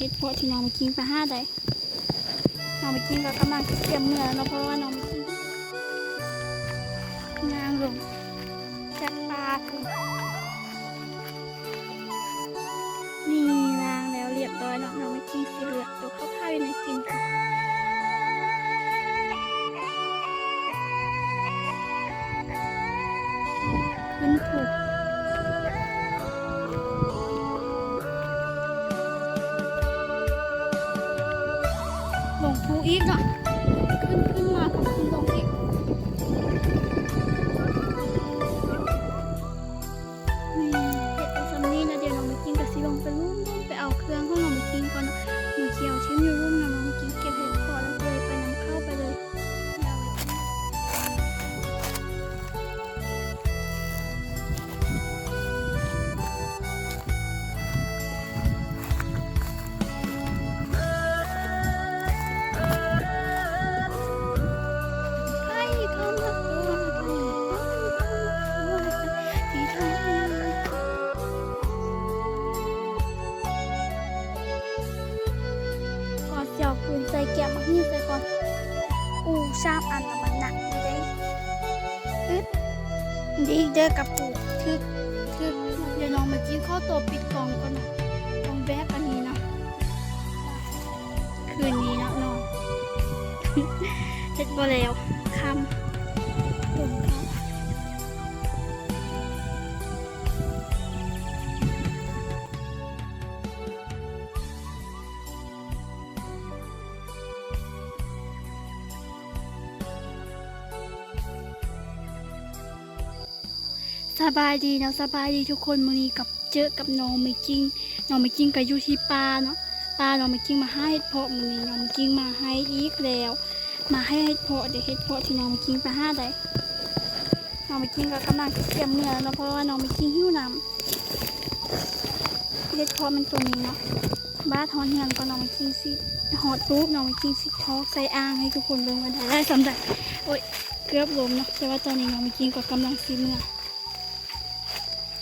เฮ็ดเพราที่น้องมากินไปห้าได้น้องมากินก็กำลังเตรียมเมื่อแล้วเนาะเพราะว่าน้องมากินนางลงจากปลาคุณนี่นางแล้วเรียบร้อยเนาะน้องมากินสีเหลืองตัวเข้าผ้าอยู่ในกินกันขึ้นผูก ใส่แก้วมักนี่ใส่ก่อนอูชาบอันน่ะมันหนักอยู่ได้อึดดีเด้อกับปูทึกทึกเดี๋ยวน้องมากินข้าวตัวปิดกล่องก่อนนะกล่องแบกอันนี้นะคืนนี้นะน้องเฮ็ดบ่แล้วคำตุ่มเขา สบายดีนะสบายดีทุกคนมื้อนี้กับเจอกับน้องไม่กิ้งน้องไม่กิ้งก็อยู่ที่ป่าเนาะป่าน้องไม่กิ้งมาให้เห็ดเพาะมื้อนี้น้องไม่กิ้งมาให้อีกแล้ว มาให้เห็ดเพาะเดี๋ยวเห็ดเพาะที่น้องไม่กิ้งไปห้าได้น้องไม่กิ้งก็กำลังเตรียมเมื่อแล้วเนะเพราะว่าน้องไม่กิ้งหิวน้ำเห็ดเพาะมันตัวนี้เนาะบ้าทอนเฮียงก็น้องไม่กิ้งสิหอดรูปน้องไม่กิ้งสิทอกใส่อ่างให้ทุกคนเบิ่งว่าได้สำเร็จโอ้ยเกือบล้มเนาะแต่ว่าตอนนี้น้องไม่กิ้งก็กำลังสิเมื่อ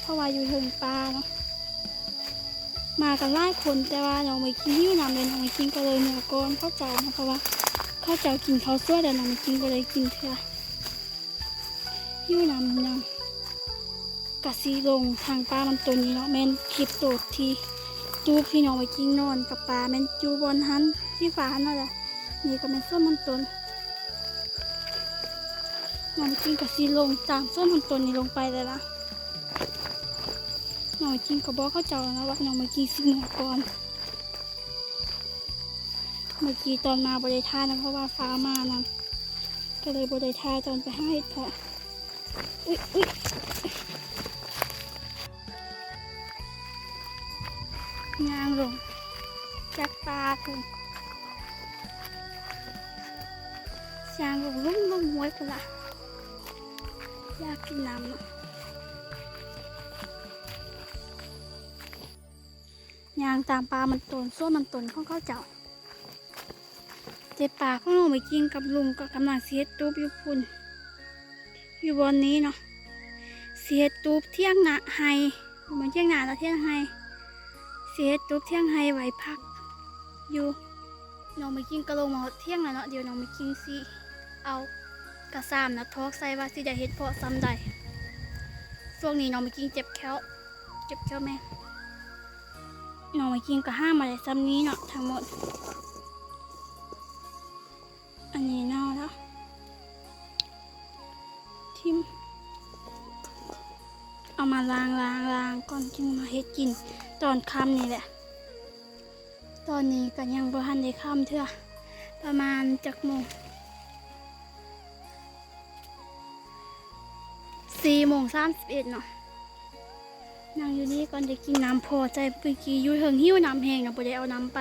เพราะว่าอยู่เทิงปลาเนาะมากันหลายคนแต่ว่าน้องไม่กินหิ้วนำเลยน้องไม่กินก็เลยเหนือก้อนข้าวเจ้านะเพราะว่าข้าวเจ้ากินข้าวสวยแต่น้องไม่กินก็เลยกินเถอะหิ้วนำน้ำกะซีลงทางปลามันตัวนี้เนาะแม่นคลิปโดดที่จูบที่น้องไม่กินนอนกับปลาแม่นจูบนหันที่ฝานั่นแหละนี่ก็เป็นส้มมันตนน้องไม่กินกะซีลงตามส้มมันตนนี้ลงไปเลยล่ะ น้องกินก็บอกเข้าเจ้านะว่าน้องมากินสิเหนือก่อน เมื่อกี้ตอนมาบริทานะเพราะว่าฟ้ามานะก็เลยบริทาตอนไปให้เห็ดเพาะอุ๊ยอุ๊ยงางลงจากปลาถึงยางลงลุ่มลุ่มห้วยไปละอยากกินน้ำเนาะ ยางตามปลามันตนส้วมมันตนข้องเขาเจ้า เจ็บปากของเราไปกินกับลุงก็กำลังเสียตูบอยู่พุ่น อยู่บนนี้เนาะเสียตูบเที่ยงหนาไฮเหมือนเที่ยงหนาแล้วเที่ยงไฮเสียตูบเที่ยงไฮไว้พัก อยู่น้องไปกินกระโลกมาเที่ยงแล้วเนาะเดี๋ยวน้องไปกินสิเอากระซามนะทอกใส่ว่าสิได้เฮ็ดเพาะซ้ำใดช่วงนี้น้องไปกินเจ็บแค้วเจ็บแค้วแม่ น้องมากินก็ห้ามอะไรซ้ำนี้เนาะทั้งหมด อันนี้เน่าแล้วทิมเอามาล้างล้างล้างก่อนจึงมาเฮ็ดกินตอนค่ำนี่แหละ ตอนนี้ก็ยังบ่ทันได้ค่ำเท่าประมาณจักโมงสี่โมงสามสิบเอ็ดเนาะ นั่งอยู่นี่ก่อนจะกินน้ำพอใจเมื่อกี้อยู่เถิงหิ้วน้ำแห้งนะบ่ได้เอาน้ำไป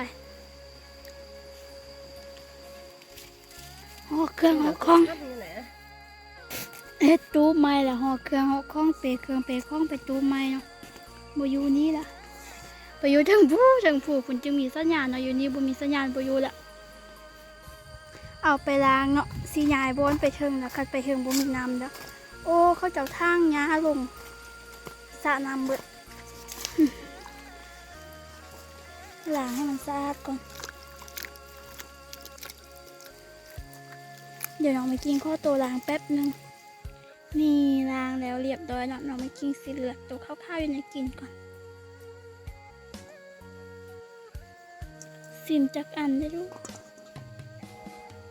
ห่อเครื่องห่อของเฮ็ดตูบไม้ละห่อเครื่องห่อของเปเครื่องเปของไปตูบไม้เนาะบอยู่นี่ละไปอยู่เทั้งผู้เทั้งผู้คุณจึงมีสัญญาณเนาะอยู่นี่บ่มีสัญญาณบอยู่ละเอาไปล้างเนาะสิยายบนไปเทิงแล้วคันไปเทิงบ่มีน้ำแล้วโอ้เขาเจ้าทางหญ้าลง ระน้ำเบิดล้างให้มันสะอาดก่อน เดี๋ยวน้องไปกินข้อตัวล้างแป๊บนึง นี่ล้างแล้วเรียบร้อยเนาะน้องไปกินสีเหลืองตัวข้าวๆอยู่ในกินก่อน สินจักอันได้ลูก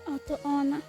เอาตัวอ่อนนะ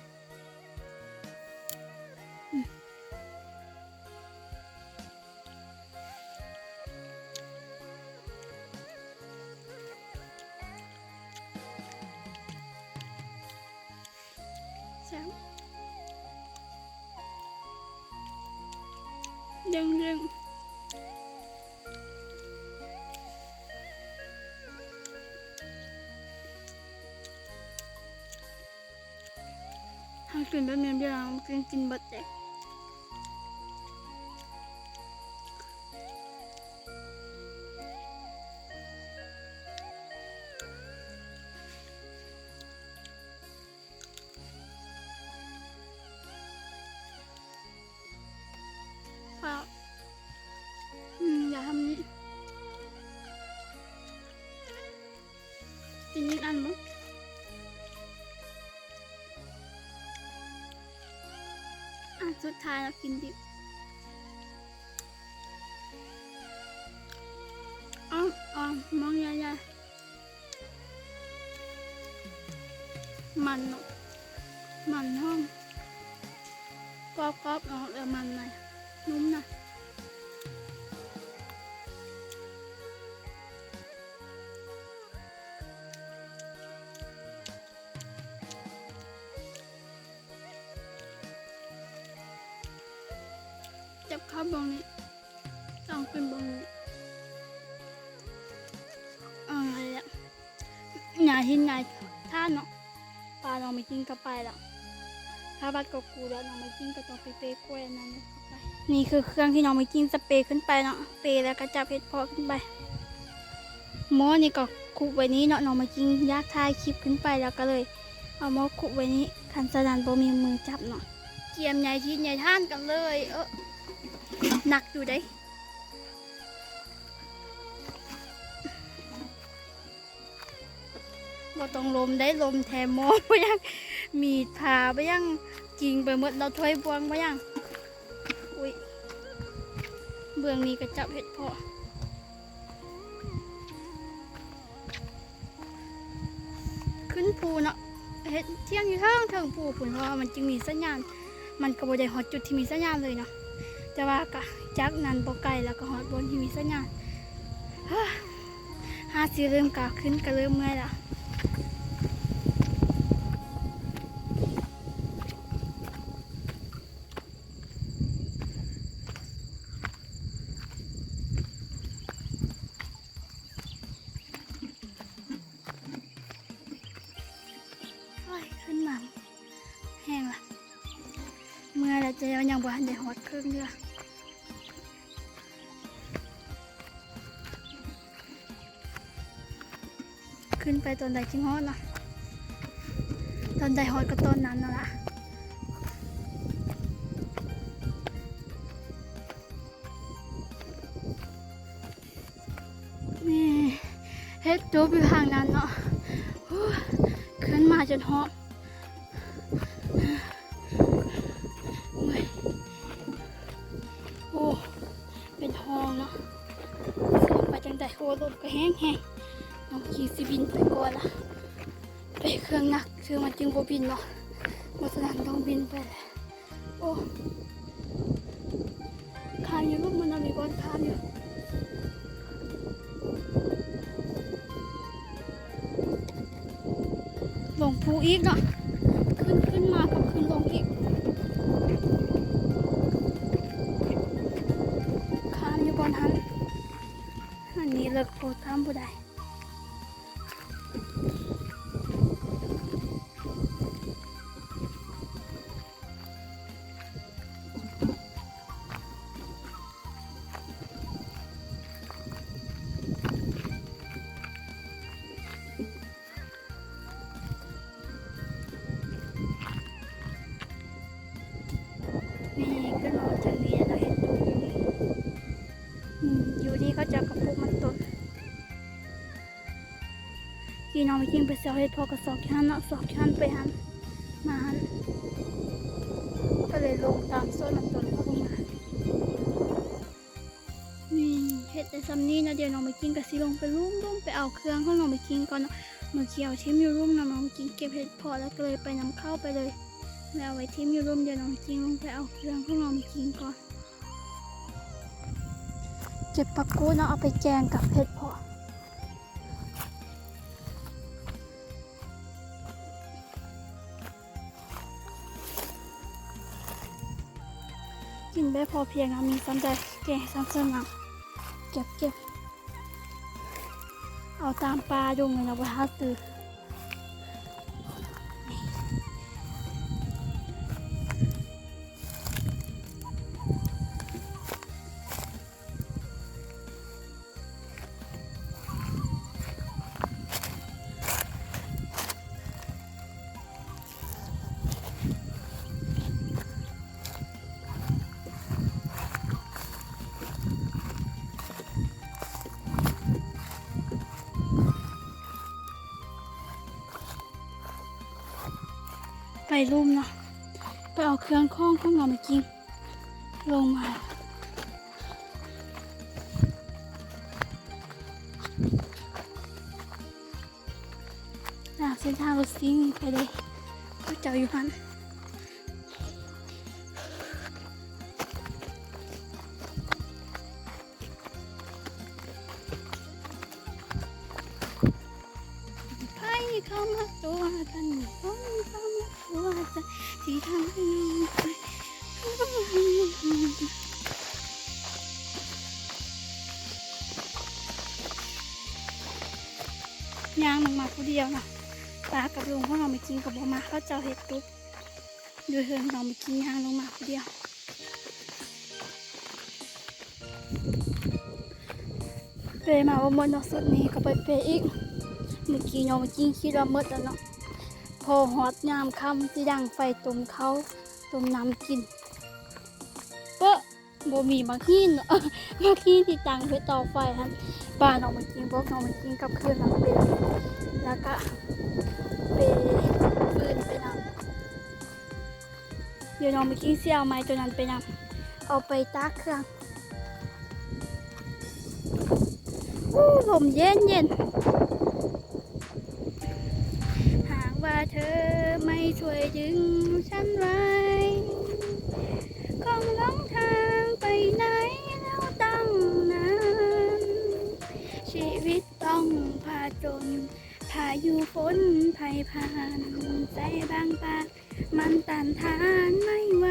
ทางกินแบบนี้เดี๋ยวเรากินกินเบัดเด็กเปล่าอืมอย่าทำนี้กินนิดอันมั้งอะสุดท้าเรากินดิบอ๋ออ๋อมองใหญ่ๆมันเนาะมันห้องกรอบกรอบๆเนาะเออมันหน่อยนุ่มหน่อ แล้วน้องไม่กินก็ต้องไปเปกล้วยนั้นนี่คือเครื่องที่น้องไม่กินสเปรย์ขึ้นไปเนาะเปรย์แล้วก็จับเห็ดเพอขึ้นไปหม้อนี่ก็คุบไว้นี้เนาะน้องมากินยากทายคลิปขึ้นไปแล้วก็เลย เอาหม้อคุบไว้นี้คันสนันโบมีมือจับเนาะเกียมใหญ่ที่ใหญ่ท่านกันเลย เออหนักอยู่ได้บ่ต้องลมได้ลมแทมมอไปยัง มีดผ่าไปยังกิ่งไปหมดเราถ้วยบวงไปยังอุ้ยเบื้องนี้ก็จับเห็ดเพาะขึ้นภูเนาะเห็ดเที่ยงอยู่ทิงเทิงภูผุนเพราะว่ามันจึงมีสัญญาณ มันก็บ่ได้ฮอดจุดที่มีสัญญาณเลยเนาะแต่ว่ากะจากนันบ่ไกลแล้วก็ฮอดบนที่มีสัญญาณฮ้อห้าสิเริ่มกาขึ้นก็เริ่มเมื่อยล้ว ขึ้นไปตอนใดจิงฮอดเนาะตอนใดฮอดก็ต้นนั้นนั่นล่ะนี่เฮ็ดจูบอยู่ทางนั้นเนาะขึ้นมาจนฮอด ไปเครื่องหนักคือมันจึงบ่บินเนาะเพราะฉะนั้นต้องบินไปแหละโอ้คานอยู่ลูกมันเอามีก้อนคานอยู่ลงภูอีกเนาะขึ้นขึ้นมากับขึ้นลงอีกข้ามอยู่บนทันอันนี้เลิกโพดข้ามผู้ใด กี้น้องไปกินไปเสียวเฮ็ดพอกระสอบชันเนาะสอบชันไปหันมาหันก็เลยลงตามโซนน้ำต้นเขามานี่เฮ็ดแต่ซ้ำนี้นะเดี๋ยวน้องไปกินกับสิลงไปรุ่มรุ่มไปเอาเครื่องของน้องไปกินก่อนเนาะเมื่อกี้เอาทิมอยู่รุ่มนะน้องไปกินเก็บเห็ดพอแล้วก็เลยไปนำเข้าไปเลยแล้วเอาไว้ทิมอยู่รุ่มเดี๋ยวน้องไปกินลงไปเอาเครื่องของน้องไปกินก่อน เก็บปักกูดเนาะเอาไปแกงกับเห็ดพอ ได้พอเพียงอะมีซ้ำใจแกงซ้ำเส้นอะเก็บเก็บเอาตามปลาดงเลยนะว่าฮัตตือ ไปรุ่มเนาะไปเอาเครื่องข้องข้องเรามากินลงมาหาเส้นทางรถซิ่งไปเลยก็เจ้าอยู่หัน ปลากับลุงพวกเราไปกินกับบ่มาเขาเจ้าเห็ดตุ๊บดูเฮิงเราไปกินย่างลงมาเดียวเปมาว่าหมดเนาะสุดนี้ก็ไปเปอีกเมื่อกี้เราไปกินคิดว่าหมดแล้วเนาะพอฮอตยามค่ำที่ดังไฟต้มเขาต้มน้ำกินเปะบ่มีมาขี้นเนาะมาขี้ที่ตังไปต่อไฟฮะปลาเรามากินพวกเรามากินกับเครื่องเราเป็นแล้วก็ เดี๋ยวน้องไปกินเสี่ยวไม้ตัวนั้นไปนำเอาไปตากเครื่องอู้ลมเย็นเย็นหากว่าเธอไม่ช่วยดึงฉันไว้คงหลงทางไปไหนแล้วตั้งนานชีวิตต้องผาจนพายุฝนภัยผ่านใจบางปาก มันต้านทานไม่ไหว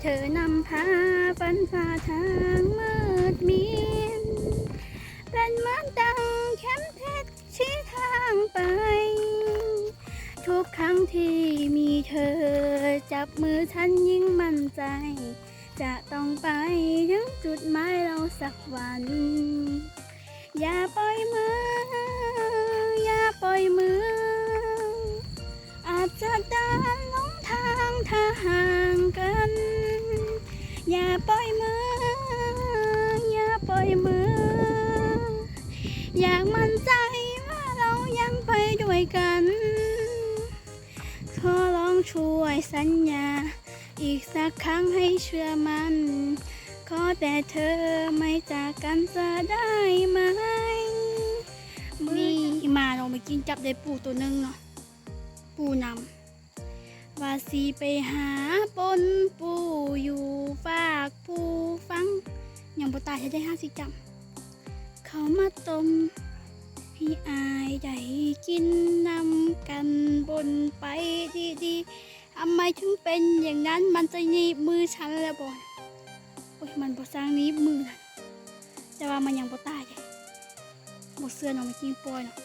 เธอนำพาฟันฝ่าทางมืดมินเป็นเหมือนดังเข็มทิศชี้ทางไป ทุกครั้งที่มีเธอ จับมือฉันยิ่งมั่นใจ จะต้องไปถึงจุดหมายเราสักวัน อย่าปล่อยมือ อาจจะเดินหลงทางถ้าห่างกัน อย่าปล่อยมือ อย่าปล่อยมือ อยากมั่นใจว่าเรายังไปด้วยกัน ขอลองช่วยสัญญา อีกสักครั้งให้เชื่อมัน ขอแต่เธอไม่จากกันจะได้ไหม นี่มาลงไปกินจับได้ปูตัวหนึงเนาะ ปูนำว่าสีไปหาปนปูอยู่ฝากปูฟังยังบ่ตายจะได้ห้าสิจำเขามาต้มให้อายได้กินนำกันบนไปดีๆทำไมถึงเป็นอย่างนั้นมันจะหนีบมือฉันแล้วบอยโอ้ยมันบ่สร้างนี้มือนะแต่ว่ามันยังบ่ตายเลยบ่เสื้อน้องไม่กินปล่อยเนาะ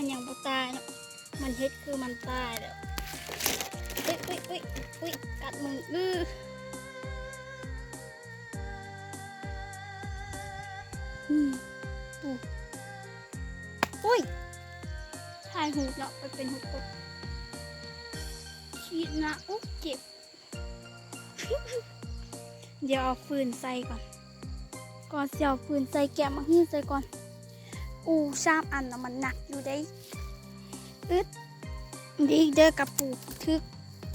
มันยังบ่ตายเนาะมันเฮ็ดคือมันตายแล้วอุ้ยอุ้ยอุ้ยอุ้ยกัดมืออืออือหูอุ้ยถ่ายหูกแล้วไปเป็นหูกบชีดนะอุ๊บเจ็บ เดี๋ยวเอาฟืนใส่ก่อน ก่อนเสียวปืนใส่แกะมาหิ้วใส่ก่อน อูชามอันน่ะมันหนักอยู่ได้อึดดีเด้อกับปูทึก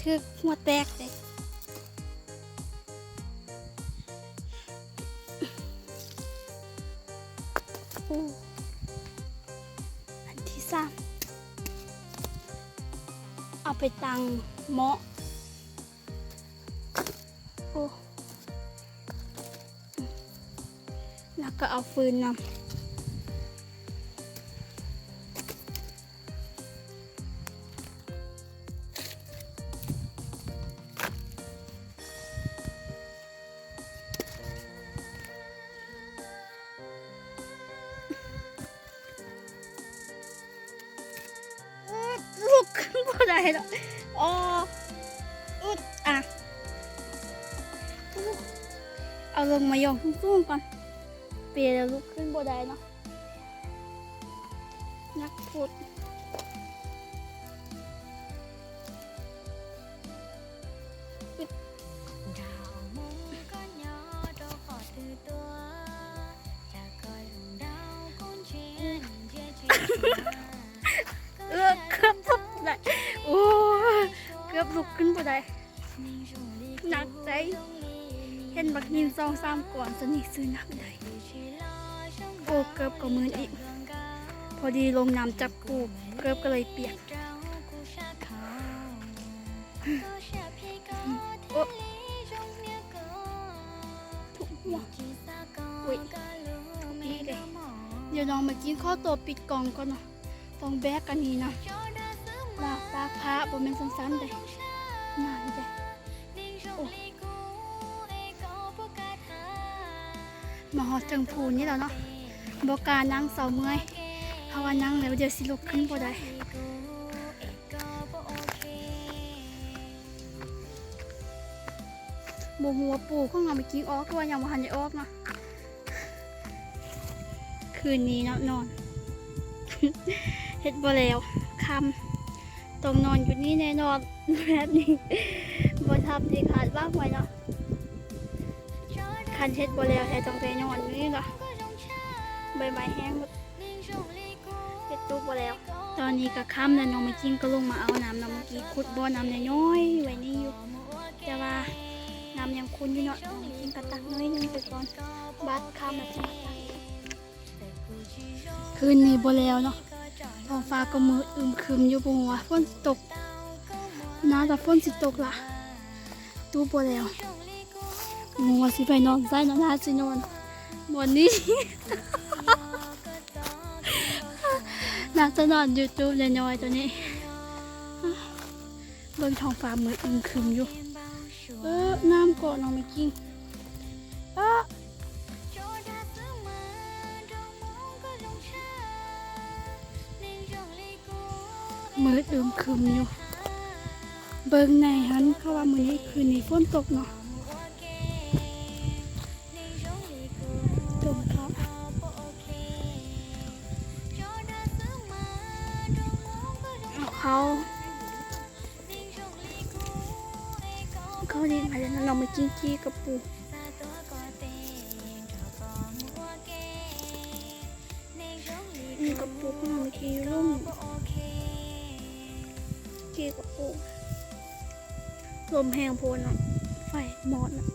ทึกหัวแตกเลยอูอันที่สามเอาไปตังเหมาะโอ้แล้วก็เอาฟืนนำ ลงมายองสูงๆก่อนเปลี่ยนลุกขึ้นบ่ได้เนาะนักพูด เห็นบักยินสองสามก่อนสนิทซื้อหนักได้โอ้เกือบก็มืออีก พอดีลงน้ำจับกูเกือบก็เลยเปียกโอ้ทุกหัว Ui, đi đây. เดี๋ยวน้องมากินข้าวตัวปิดกล่องก่อนเนาะต้องแบกกันนี้นะลากตากผ้าบ่แม่นสั้นๆเด้นานเด้ มาฮอดถึงภูนี่แล้วเนาะบ่กล้านั่งเสาเมื่อยเพราะว่านั่งแล้วเดี๋ยวสิลุกขึ้นบ่ได้บ่ฮู้ว่าปู่ของเราไปกินออกหรือว่ายังบ่ทันได้ออกเนาะคืนนี้เนาะนอนเฮ็ดบ่แล้วค่ำต้องนอนอยู่นี่แน่นอนแบบนี้บ่ทำที่ขาดบ้างไว้เนาะ คันเฮ็ดบ่แล้วแต่ต้องไปนอนนี่เนาะใบไม้แห้งหมดเฮ็ดตู้บ่แล้ว ตอนนี้ก็ค่ำแล้วน้องมากินก็ลงมาเอาน้ำน้ำเมื่อกี้ขุดบ่อน้ำน้อยๆไว้นี่อยู่แต่ว่าน้ำยังคุ้นอยู่เนาะน้องมากินกระตักน้อยนึงไปก่อนบัดค่ำแล้วจะมคืนนี้บ่แล้วเนาะท้องฟ้าก็มืดอึมครึมอยู่บ่ฮู้ว่าฝนตกน่าจะฝนสิตกล่ะตู้บ่แล้ว งัวสิไปนอนใส่นอนหาสินอนบนนี้ น่าจะนอนอยู่ตู้น้อยตัวนี้เบิ่งท้องฟ้าเหมืดอึมครึมอยู่ เออน้ำเกาะน้องไม่กินเออมืดอึมครึมอยู่ เบิ่งในหันเขาว่ามือนี้คืนนี้ฝนตกเนาะ เขาดีมาแล้วเรามากินกี้กับปูนี่กับปูของเรามากินร่มกี้กับปูลมแห้งโพนอะไฟมอดอะ